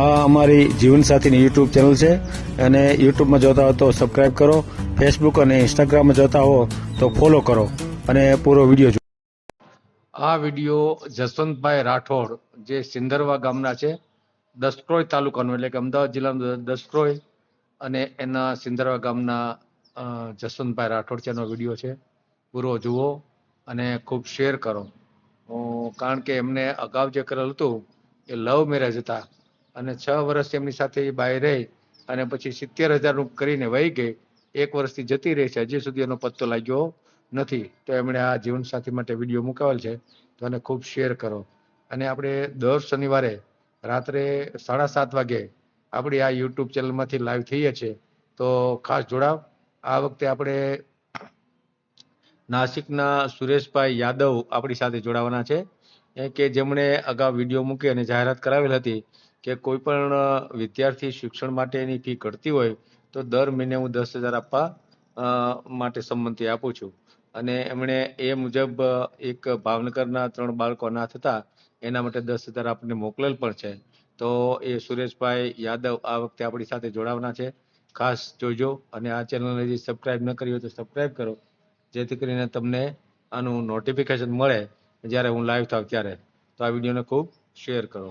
આ અમારી જીવનસાથીની YouTube channel છે. અને યુટ્યુબમાં જોતા હો તો સબસ્ક્રાઇબ કરો. ફેસબુક અને ઇન્સ્ટાગ્રામમાં જોતા હો તો ફોલો કરો. અને પૂરો વીડિયો જુઓ આ વીડિયો જસવંતભાઈ રાઠોડ, જે સિંદરવા ગામના છે, દસક્રોય તાલુકાનું, એટલે કે અમદાવાદ જિલ્લાનું દસક્રોય અને એના સિંદરવા ગામના જસવંતભાઈ રાઠોડ છે, એનો વીડિયો છે. પૂરો જુઓ અને ખૂબ શેર કરો. કારણ કે એમને અગાઉ જે કરેલ હતું, એ લવ મેરેજ હતા. અને છ વર્ષ એમની સાથે એ બાય રહી અને પછી સિત્તેર હજારનું કરીને વહી ગઈ. એક વર્ષથી જતી રહી છે. હજી સુધી એનો પત્તો લાગ્યો નથી. તો એમણે આ જીવનસાથી માટે વીડિયો મુકાવેલ છે. તો એને ખૂબ શેર કરો. અને આપણે દર શનિવારે રાત્રે સાડા સાત વાગે આપણી આ યુટ્યુબ ચેનલમાંથી લાઈવ થઈએ છીએ તો ખાસ જોડાવ. આ વખતે આપણે નાસિકના સુરેશભાઈ યાદવ આપણી સાથે જોડાવાના છે. કે જેમણે અગાઉ વીડિયો મૂકી અને જાહેરાત કરાવેલ હતી. કે કોઈ પણ વિદ્યાર્થી શિક્ષણ માટેની ફી ઘટતી હોય, તો દર મહિને હું દસ હજાર આપવા માટે સંમતિ આપું છું. અને એમણે એ મુજબ એક ભાવનગરના ત્રણ બાળકો અનાથ હતા, એના માટે દસ હજાર આપણને મોકલેલ પણ છે. તો એ સુરેશભાઈ યાદવ આ વખતે આપણી સાથે જોડાવાના છે. ખાસ જોજો અને આ ચેનલને હજી સબસ્ક્રાઇબ ન કરી હોય તો સબસ્ક્રાઇબ કરો. જેથી કરીને તમને આનું નોટિફિકેશન મળે જ્યારે હું લાઈવ થાવ ત્યારે. તો આ વિડીયોને ખૂબ શેર કરો.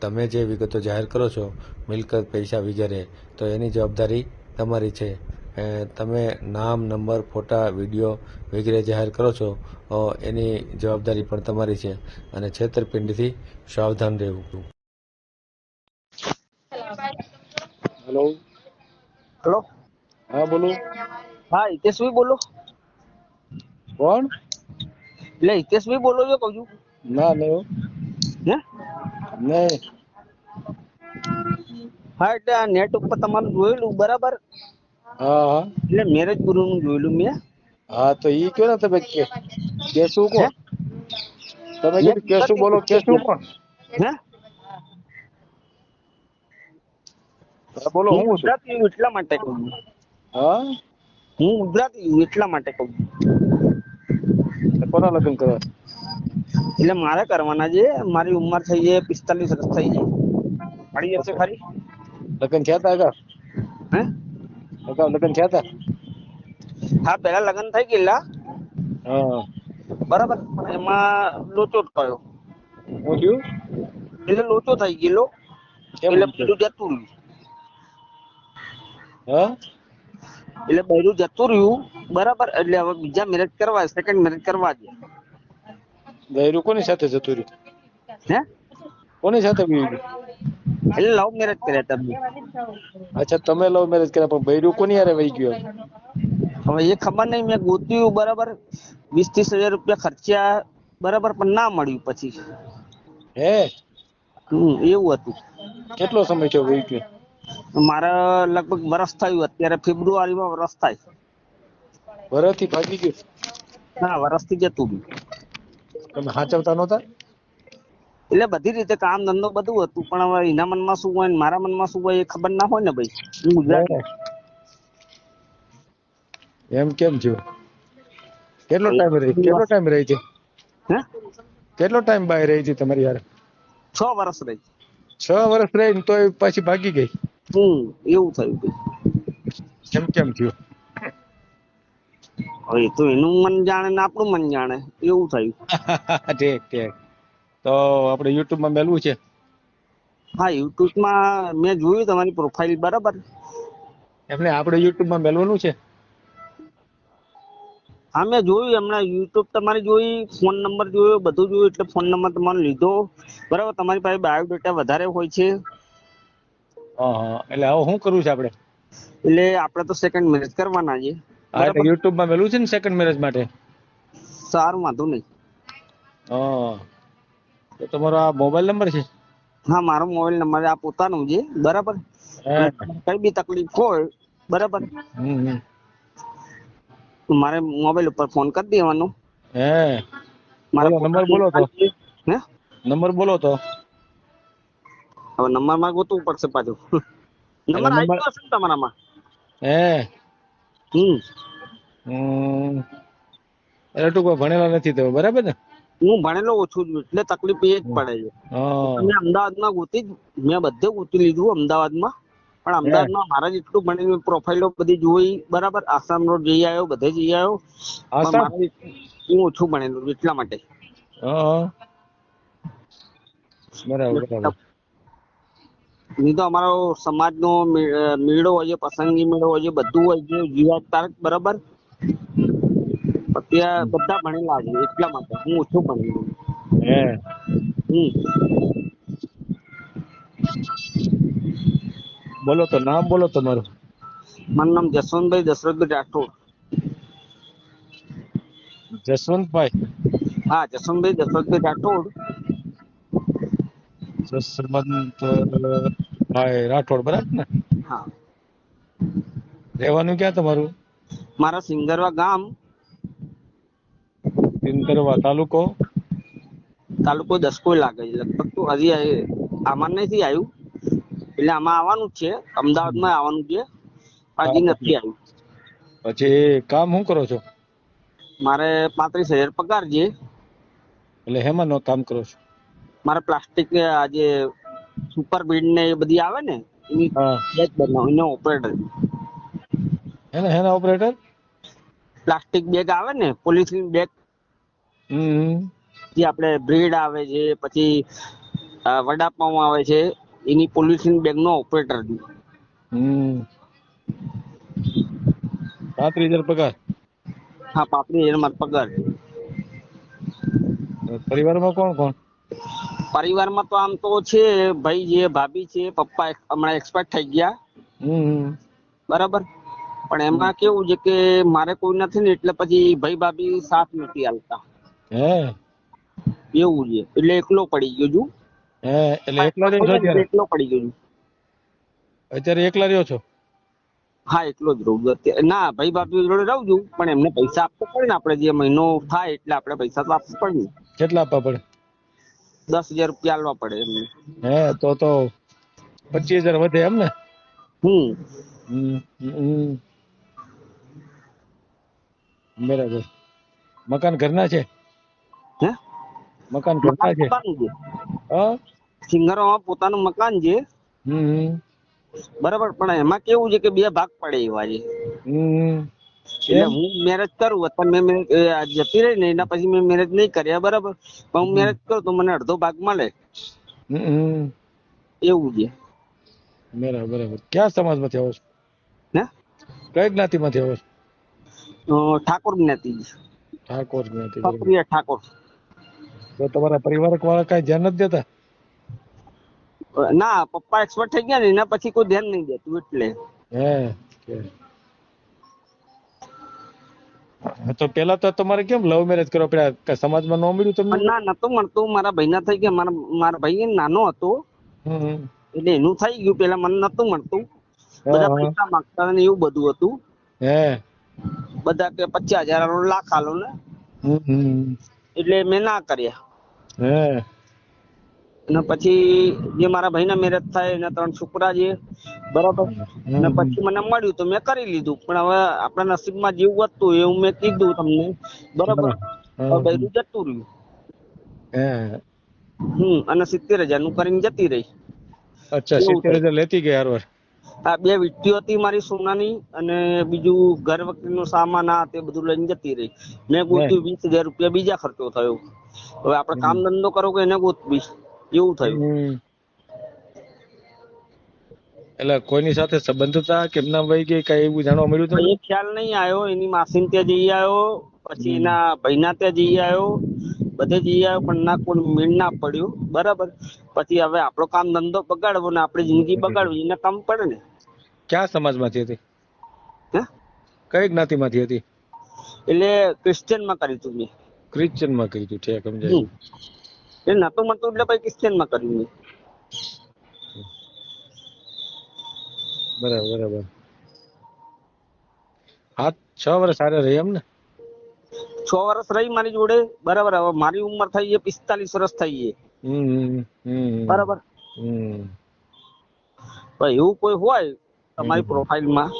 તમે જે વિગતો જાહેર કરો છો મિલકત પૈસા વગેરે તો એની જવાબદારી તમારી છે. એ તમે નામ નંબર ફોટા વીડિયો વગેરે જાહેર કરો છો એની જવાબદારી પણ તમારી છે અને છેતરપિંડીથી સાવધાન રહેવું. હેલો. હેલો. હા બોલો. હા હિતેશભાઈ બોલો. કોણ? એટલે હિતેશભાઈ બોલો છો કહું છું? ના નહીં હે? નહીં. હા એટલે આ નેટ ઉપર તમારું જોયેલું બરાબર? હા હા. એટલે મેરેજનું જોયેલું મેં. હા તો ઈ કયો ને તમે કે કેશું કોણ? તમે કીધું કેશું બોલો કેશું કોણ? હે? હા, બોલો હું હું છું? ગુજરાતી છું એટલા માટે કહું છું. હા? હું ગુજરાતી છું એટલા માટે કહું છું. તો કોના લગ્ન કરવા? એટલે મારે કરવાના છે મારી ઉંમર થઈ છે પિસ્તાલીસ વર્ષ થઈ છે. મળી જશે ખરી? લગ્ન થયા હતા અગાઉ હે? અગાઉ લગ્ન થયા હતા હા પેલા લગ્ન થઈ ગયેલા. બરાબર. એમાં લોચો થયો. હું એટલે લોચો થઈ ગયેલો. એટલે? બધું જતું રહ્યું. હા? એટલે બધું જતું રહ્યું. બરાબર. એટલે હવે બીજા મેરેજ કરવા સેકન્ડ મેરેજ કરવા છે. બૈરું કોની સાથે જતું રહ્યું હે કોની સાથે બીવું ગયું? એટલે લવ મેરેજ કર્યા તમે અચ્છા તમે લવ મેરેજ કર્યા પણ બૈરું કોની હારે વહી ગયો હવે એ ખબર નહીં મેં ગોત્યું બરાબર વીસ ત્રીસ હજાર રૂપિયા ખર્ચ્યા બરાબર પણ ના મળ્યું પછી. હે? હમ એવું હતું. કેટલો સમય થયો વહી ગયો મારે લગભગ વરસ થયું અત્યારે ફેબ્રુઆરીમાં વરસ થાય. વરસથી ભાગી ગયું? હા વરસથી જતું રહ્યું. તમે સાચવતા નહોતા? એટલે બધી રીતે કામ ધંધો બધું હતું પણ હવે એના મનમાં શું હોય ને મારા મનમાં શું હોય એ ખબર ના હોય ને ભાઈ. હું ગુજરાત એમ કેમ થયું? કેટલો ટાઈમ રહી કેટલો ટાઈમ રહી છે? હે? કેટલો ટાઈમ બાય રહી છે તમારી યાર? છ વર્ષ રહી. છ વર્ષ રહી ને તોય પછી ભાગી ગઈ? હમ એવું થયું એમ કેમ થયું? હવે તો એનું મન જાણે ને આપણું મન જાણે એવું થયું. ઠીક ઠીક. તો આપણે યુટ્યુબમાં મેલવું છે? હા યુટ્યુબમાં મેં જોયું તમારી પ્રોફાઇલ બરાબર. એમને આપણે યુટ્યુબમાં મેલવાનું છે? હા મેં જોયું હમણાં યુટ્યુબ તમારી જોઈ ફોન નંબર જોયો બધું જોયું એટલે ફોન નંબર તમારો લીધો. બરાબર તમારી પાસે બાયોડેટા વધારે હોય છે. એટલે હવે શું કરવું છે આપણે? એટલે આપણે તો સેકન્ડ મેરેજ કરવાના છે. હા એટલે યુટ્યુબમાં મેલું છે ને સેકન્ડ મેરેજ માટે? સારું વાંધો નહીં હા. તો તમારો આ મોબાઈલ નંબર છે? હા મારો મોબાઈલ નંબર આ પોતાનો છે બરાબર? કઈ બી તકલીફ હોય બરાબર. મારે મોબાઈલ ઉપર ફોન કરી દેવાનો. હે. મારો નંબર બોલો તો. હે? નંબર બોલો તો. હવે નંબરમાં ગોતવું પડશે પાછું. નંબર નંબર- આવી ગયો છે તમારામાં? હે. હમ. એટલે ટૂંકમાં ભણેલા નથી તમે બરાબર ને? હું ભણેલો ઓછું છું એટલે તકલીફ એ જ પડે છે. મેં અમદાવાદમાં ગોતી જ મેં બધે ગોતી લીધું અમદાવાદમાં. પણ અમદાવાદમાં મારા જેટલું ભણેલું પ્રોફાઇલો બધી જોઈ બરાબર આસામ રોડ જઈ આવ્યો બધે જઈ આવ્યો. હું ઓછું ભણેલું એટલા માટે. બરાબર. નહીં તો અમારો સમાજનો મેળો હોય છે પસંદગી મેળો હોય છે બધું હોય છે જીવાત તારક બરાબર? અત્યારે બધા ભણેલા છે એટલા માટે. હું ઓછું ભણેલું હે. હમ. બોલો તો નામ બોલો તમારું. મારું નામ જસવંતભાઈ દશરથભાઈ રાઠોડ. જસવંતભાઈ? હા જસવંતભાઈ દશરથભાઈ રાઠોડ. જસવંતભાઈ રાઠોડ બરાબર ને હા. રહેવાનું ક્યાં તમારું? મારા સિંગરવા ગામ. સિંગરવા તાલુકો? તાલુકો દસકોઈ લાગે છે. લગભગ તો હજી આમાં નથી આવ્યું. એટલે આમાં આવવાનું જ છે. અમદાવાદમાં આવવાનું છે. હજી નથી આવ્યું. પછી કામ શું કરો છો? મારે પાંત્રીસ હજાર પગાર છે. એટલે હેમાં નો કામ કરો છો? મારે પ્લાસ્ટિક આ જે સુપર બીડ ને એ બધી આવે ને એની બેગ બનાવું એનો ઓપરેટર હેને હેને ઓપરેટર પ્લાસ્ટિક બેગ આવે ને પોલિથીન બેગ જે આપણે બ્રેડ આવે છે પછી વડાપાઉં આવે છે એની પોલિથીન બેગ નો ઓપરેટર પાંત્રીસ હજાર પગાર? હા પાંત્રીસ હજાર મારો પગાર. પરિવારમાં કોણ કોણ? પરિવારમાં તો આમ તો છે ભાઈ છે ભાભી છે પપ્પા હમણાં એક્સપાયર થઈ ગયા. બરાબર? પણ એમાં કેવું છે કે મારે કોઈ નથી ને એટલે પછી ભાઈ ભાભી સાથ નથી આલતા હે? એવું છે. એટલે એકલો પડી ગયો છું. હે એટલે એકલા રહ્યો છો એકલો પડી ગયો છું. અત્યારે એકલા રહ્યો છો? હા એકલો જ રહું ના ભાઈ ભાભી જોડે રહું છું પણ એમને પૈસા આપવો પડે ને આપણે જે મહિનો થાય એટલે આપણે પૈસા તો આપવું પડે કેટલા આપવા પડે? દસ હજાર રૂપિયા આલવા પડે એમને હે તો તો પચીસ હજાર વધે એમ ને? હમ. બરાબર. મકાન ઘરના છે? હે? મકાન ઘરના છે? હા? સિંગરોમાં પોતાનું મકાન છે. હમ. બરાબર પણ એમાં કેવું છે કે બે ભાગ પડે એવા છે. હમ. એટલે હું મેરેજ કરું વતન મેં જતી રહી ને એના પછી મેં મેરેજ નહીં કર્યા બરાબર? પણ હું મેરેજ કરું તો મને અડધો ભાગ મળે. એવું છે. બરાબર બરાબર. ક્યાં સમાજમાંથી આવો છો? હે? કઈ જ્ઞાતિમાંથી આવો છો? ઠાકોર જ્ઞાતિ. ઠાકોર જ્ઞાતિ પ્રિય ઠાકોર. તો તમારા પરિવાર વાળા કઈ ધ્યાન નથી દેતા? ના પપ્પા એક્સપર્ટ થઈ ગયા ને એના પછી કોઈ ધ્યાન નહીં દેતું એટલે. હે કે. હા, તો પેલા તો તમારે કેમ લવ મેરેજ કરવા પડ્યા? સમાજમાં ન મળ્યું તમને? ના નતું મળતું. મારા ભાઈના થઈ ગયા. મારા મારા ભાઈ નાનો હતો. એટલે એનું થઈ ગયું. પેલા મને નતું મળતું. બધા. પૈસા માંગતા ને એવું બધું હતું. હે. બધા કે પચાસ હજાર લાખ આલો ને. એટલે મેં ના કર્યા. હે. અને પછી જે મારા ભાઈના મેરેજ થાય એના ત્રણ છોકરા છે બરાબર? અને પછી મને મળ્યું તો મેં કરી લીધું. પણ હવે આપણા નસીબમાં જેવું હતું એવું મેં કીધું તમને. બરાબર? બૈરું જતું રહ્યું. હમ અને સિત્તેર હજારનું કરીને જતી રહી. અચ્છા સિત્તેર હજાર લેતી ગઈ હર આ બે વીંટીઓ હતી મારી સોનાની અને બીજું ઘર વખતનો સામાન આ તે બધું લઈને જતી રહી. મેં ગોત્યું વીસ હજાર રૂપિયા બીજા ખર્ચો થયો. હવે આપણે કામ ધંધો કરો કે એને ગોતવી એવું થયું. એટલે કોઈની સાથે સંબંધ હતા કે એમના વહી ગઈ કઈ એવું જાણવા મળ્યું તમને? એ ખ્યાલ નહીં આવ્યો. એની માસીને ત્યાં જઈ આવ્યો પછી. એના ભાઈના ત્યાં જઈ આવ્યો. બધે જઈ આવ્યો પણ ના કોઈ મેળ ના પડ્યું. બરાબર. પછી હવે આપણો કામ ધંધો બગાડવો ને આપણી જિંદગી બગાડવી એને કામ પડે ને. ક્યાં સમાજમાંથી હતી? હે? કઈ જ્ઞાતિમાંથી હતી? એટલે ક્રિશ્ચિયનમાં કરી તું મેં. ક્રિશ્ચિયનમાં કરી તું હમ. સમજાય. એ નતું મળતું એટલે પછી ક્રિશ્ચિયનમાં કર્યું મેં બરાબર બરાબર. હા છ વર્ષ હારે રહી એમ ને છ વર્ષ રહી મારી જોડે. બરાબર હવે મારી ઉંમર થઈ છે પિસ્તાલીસ વર્ષ થઈ છે બરાબર. પણ એવું કોઈ હોય તમારી. પ્રોફાઇલમાં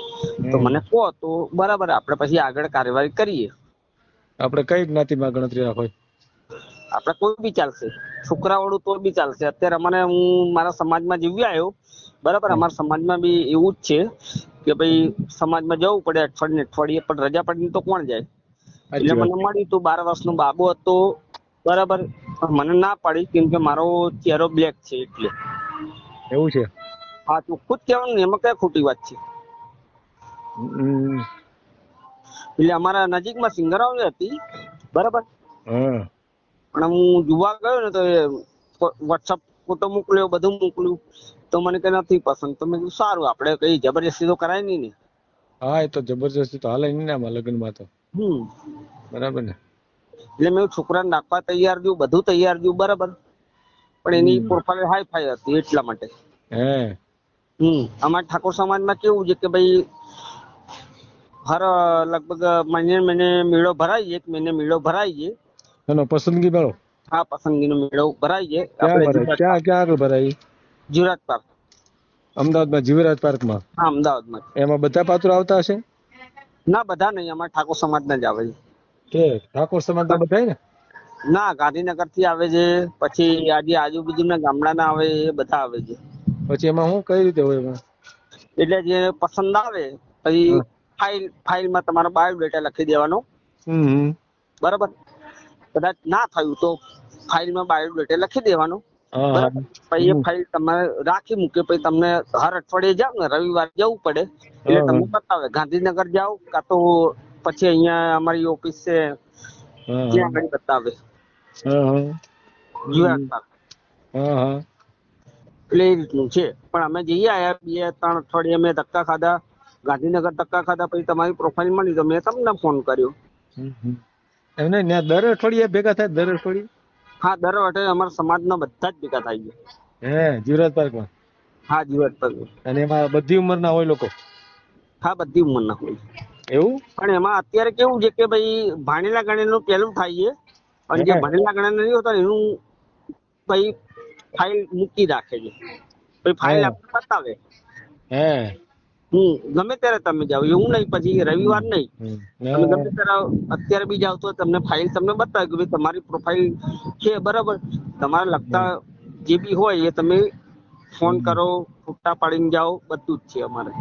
તો મને કહો તો બરાબર આપણે પછી આગળ કાર્યવાહી કરીએ. આપણે કઈ જ્ઞાતિમાં ગણતરી રાખો આપણે કોઈ બી ચાલશે. છોકરાવાળું તો બી ચાલશે. અત્યારે અમારે હું મારા સમાજમાં જીવી આવ્યો. બરાબર અમારા સમાજમાં બી એવું જ છે કે ભાઈ સમાજમાં જવું પડે અઠવાડિયે અઠવાડિયે પણ રજા પડીને તો કોણ જાય? એટલે મને મળ્યું તું બાર વર્ષનો બાબો હતો. બરાબર મને ના પાડી કેમ કે મારો ચહેરો બ્લેક છે એટલે. એવું છે? હા તો ખુદ કહેવાનું એમાં કઈ ખોટી વાત છે? એટલે અમારા નજીકમાં સિંગરાઓ હતી. બરાબર. પણ હું જોવા ગયો ને તો વોટ્સઅપ ફોટો મોકલ્યો બધું મોકલ્યું. તો મને કઈ નથી પસંદ. તો મેં કીધું સારું આપણે કઈ જબરજસ્તી તો કરાય નહીં ને. હા એ તો જબરજસ્તી તો હાલે નહીં ને આમાં લગ્નમાં તો. હમ. બરાબર ને? એટલે મેં છોકરાને નાખવા તૈયાર થયું બધું તૈયાર જો બરાબર. પણ એની. પ્રોફાઇલ હાઈ ફાઈ હતી એટલા માટે. હે? હમ. અમારા ઠાકોર સમાજમાં કેવું છે કે ભાઈ હર લગભગ મહિને મહિને મેળો ભરાય એક મહિને મેળો ભરાય છે. એનો પસંદગી મેળો હા પસંદગીનો મેળો ભરાય છે. ક્યાં ભરાય? ક્યાં ક્યાં આગળ ભરાય? જીવરાજ પાર્ક. અમદાવાદમાં જીવરાજ પાર્કમાં? હા અમદાવાદમાં. એમાં બધા પાત્રો આવતા હશે? ના બધા નહીં. અમારા ઠાકોર સમાજના જ આવે છે. કે ઠાકોર સમાજના બધા ને? ના ગાંધીનગરથી આવે છે. પછી આજે આજુબાજુના ગામડાના આવે એ બધા આવે છે. પછી એમાં શું કઈ રીતે હોય એમાં? એટલે જે પસંદ આવે પછી ફાઇલ ફાઇલ ફાઇલમાં તમારો બાયોડેટા લખી દેવાનો. હમ. બરાબર? કદાચ ના થયું તો ફાઇલમાં બાયોડેટા લખી દેવાનો. પછી એ ફાઇલ તમે રાખી મૂકે પછી તમને હર અઠવાડિયે જાવ ને રવિવાર જવું પડે. એટલે તમને બતાવે ગાંધીનગર જાઓ કાં તો પછી અહીંયા અમારી ઓફિસ છે ત્યાં આગળ બતાવે. એટલે એ રીતનું છે. પણ અમે જઈ આયા બે ત્રણ અઠવાડિયે અમે ધક્કા ખાધા. ગાંધીનગર ધક્કા ખાધા પછી તમારી પ્રોફાઇલ મળી તો મેં તમને ફોન કર્યો. ત્યાં દર અઠવાડિયે ભેગા થાય દર અઠવાડિયે? હા દર અઠવાડિયે અમારા સમાજના બધા જ ભેગા થાય છે. હે જીવરાજ પાર્કમાં? હા જીવરાજ પર અને એમાં બધી ઉંમરના હોય લોકો? હા બધી ઉંમરના હોય એવું? પણ એમાં અત્યારે કેવું છે કે ભાઈ ભાણેલા ગણેલું પહેલું થાય છે. અને જે. ભણેલા ગણેલ નહીં હોતા એનું ભાઈ ફાઇલ મૂકી રાખે છે. પછી ફાઇલ. આપણે બતાવે. હે. ગમે ત્યારે તમે જાઓ એવું નહીં પછી રવિવાર નહીં. તમે ગમે ત્યારે અત્યારે બી જાઓ તો તમને ફાઇલ તમને બતાવે કે તમારી પ્રોફાઇલ છે બરાબર. તમારે લગતા જે બી હોય એ તમે ફોન કરો ફૂટા પાડીને જાઓ બધું જ છે અમારે.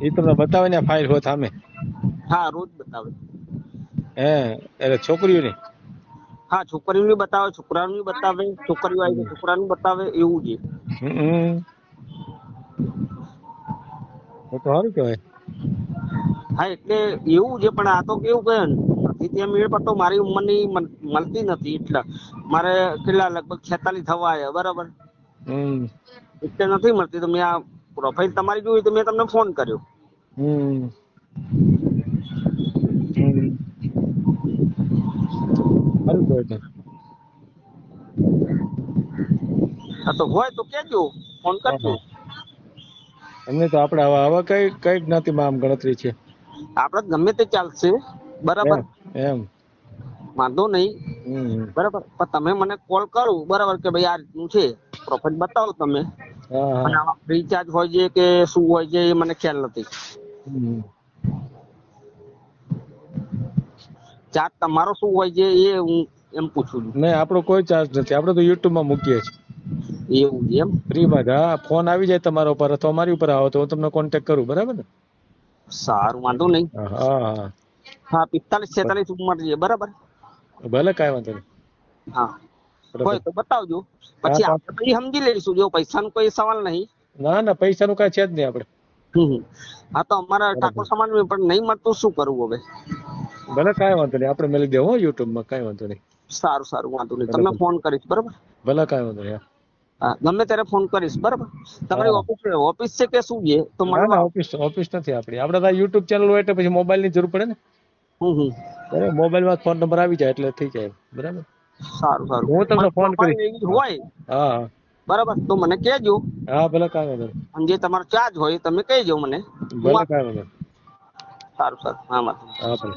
એ તમને બતાવે ને ફાઇલ હોય સામે? હા રોજ બતાવે. હે એટલે છોકરીઓની? હા છોકરીઓની બતાવે છોકરાઓને બતાવે છોકરીઓ આવી છોકરાનું બતાવે એવું છે. હમ. તો તો સારું કહેવાય. હા એટલે એવું છે પણ આ તો કેવું કહે ત્યાં મેળ પડતો મારી ઉંમરની મળતી નથી એટલે મારે કેટલા લગભગ છેતાલીસ થવા આવ્યા બરાબર? હમ. એટલે નથી મળતી તો મેં આ પ્રોફાઇલ તમારી જોઈ તો મેં તમને ફોન કર્યો. સારું કહેવાય તો. હોય તો કેજો ફોન કરજો. એમને તો આપણે હવે આવા કઈ કઈ જ્ઞાતિમાં આમ ગણતરી છે? આપણે ગમે તે ચાલશે બરાબર? એમ વાંધો નહીં. બરાબર. પણ તમે મને કોલ કરો બરાબર કે ભાઈ આ રીતનું છે. પ્રોફાઇલ બતાવો તમે. અને આવા આમાં રિચાર્જ હોય છે કે શું હોય છે એ મને ખ્યાલ નથી. ચાર્જ તમારો શું હોય છે એ હું એમ પૂછું છું. નહીં આપણો કોઈ ચાર્જ નથી. આપણે તો યુટ્યુબમાં માં મૂકીએ છીએ. એવું છે એમ. ફ્રીમાં હા ફોન આવી જાય તમારા ઉપર અથવા મારી ઉપર આવો તો હું તમને કોન્ટેક્ટ કરું બરાબર ને? સારું વાંધો નહીં. હા હા પિસ્તાલીસ છેતાલીસ ઉંમર છે બરાબર? ભલે કાંઈ વાંધો નહીં. હા. હોય તો બતાવજો. પછી આપણે પછી સમજી લઈશું. જો પૈસાનો કોઈ સવાલ નહીં. ના ના પૈસાનું કાંઈ છે જ નહીં આપણે. હા તો અમારા ઠાકોર સમાજમાં પણ નહીં મળતું શું કરવું હવે? ભલે કાંઈ વાંધો નહીં. આપણે મળી દેવો યુટ્યુબમાં કાંઈ વાંધો નહીં. સારું સારું વાંધો નહીં. તમને ફોન કરીશ બરાબર? ભલે કાંઈ વાંધો નહીં ગમે ત્યારે ફોન કરીશ બરાબર? તમારી. ઓફિસ ઓફિસ છે કે શું છે? તો ના ના ઓફિસ ઓફિસ નથી આપણી. આપણે તો યુટ્યુબ ચેનલ હોય એટલે પછી મોબાઈલની જરૂર પડે ને? હમ હમ. બરાબર મોબાઈલમાં ફોન નંબર આવી જાય એટલે થઈ જાય બરાબર? સારું સારું. હું તમને ફોન કરી કરીશ. હોય. હા. બરાબર તો મને કહેજો. હા ભલે કાંઈ વાંધો. અને જે તમારો ચાર્જ હોય તમે કહેજો મને. ભલે કાંઈ વાંધો. સારું સારું. હા વાંધો હા ભલે.